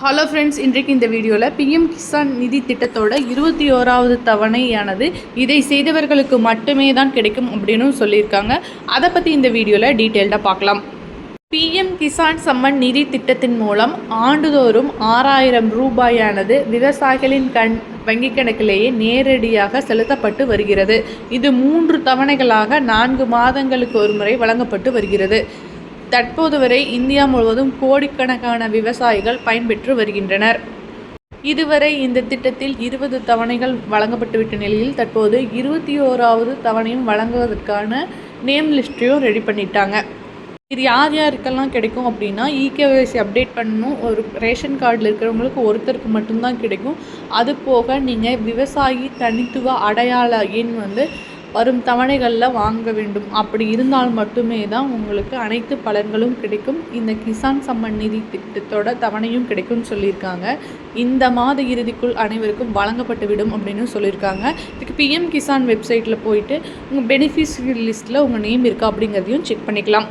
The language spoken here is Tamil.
ஹலோ ஃப்ரெண்ட்ஸ் இன்றைக்கு இந்த வீடியோவில் பிஎம் கிசான் நிதி திட்டத்தோட இருபத்தி ஓராவது தவணையானது இதை செய்தவர்களுக்கு மட்டுமே தான் கிடைக்கும் அப்படின்னு சொல்லியிருக்காங்க. அதை பற்றி இந்த வீடியோவில் டீட்டெயில்டாக பார்க்கலாம். பிஎம் கிசான் சம்மன் நிதி திட்டத்தின் மூலம் ஆண்டுதோறும் ஆறாயிரம் ரூபாயானது விவசாயிகளின் கண் வங்கிக் கணக்கிலேயே நேரடியாக செலுத்தப்பட்டு வருகிறது. இது மூன்று தவணைகளாக நான்கு மாதங்களுக்கு ஒருமுறை வழங்கப்பட்டு வருகிறது. தற்போது வரை இந்தியா முழுவதும் கோடிக்கணக்கான விவசாயிகள் பயன்பெற்று வருகின்றனர். இதுவரை இந்த திட்டத்தில் இருபது தவணைகள் வழங்கப்பட்டுவிட்ட நிலையில் தற்போது இருபத்தி ஓராவது தவணையும் வழங்குவதற்கான நேம் லிஸ்ட்டையும் ரெடி பண்ணிட்டாங்க. இது யார் யாருக்கெல்லாம் கிடைக்கும் அப்படின்னா இகேஒய்சி அப்டேட் பண்ணணும். ஒரு ரேஷன் கார்டில் இருக்கிறவங்களுக்கு ஒருத்தருக்கு மட்டும்தான் கிடைக்கும். அது போக நீங்கள் விவசாயி தனித்துவ அடையாள எண் வந்து வரும் தவணைகளில் வாங்க வேண்டும். அப்படி இருந்தால் மட்டுமே தான் உங்களுக்கு அனைத்து பலன்களும் கிடைக்கும். இந்த கிசான் சம்மன் நிதி திட்டத்தோட தவணையும் கிடைக்கும்னு சொல்லியிருக்காங்க. இந்த மாத இறுதிக்குள் அனைவருக்கும் வழங்கப்பட்டு விடும் அப்படின்னு சொல்லியிருக்காங்க. இதுக்கு பிஎம் கிசான் வெப்சைட்டில் போயிட்டு உங்கள் பெனிஃபிஷரி லிஸ்ட்டில் உங்கள் நேம் இருக்கா அப்படிங்கிறதையும் செக் பண்ணிக்கலாம்.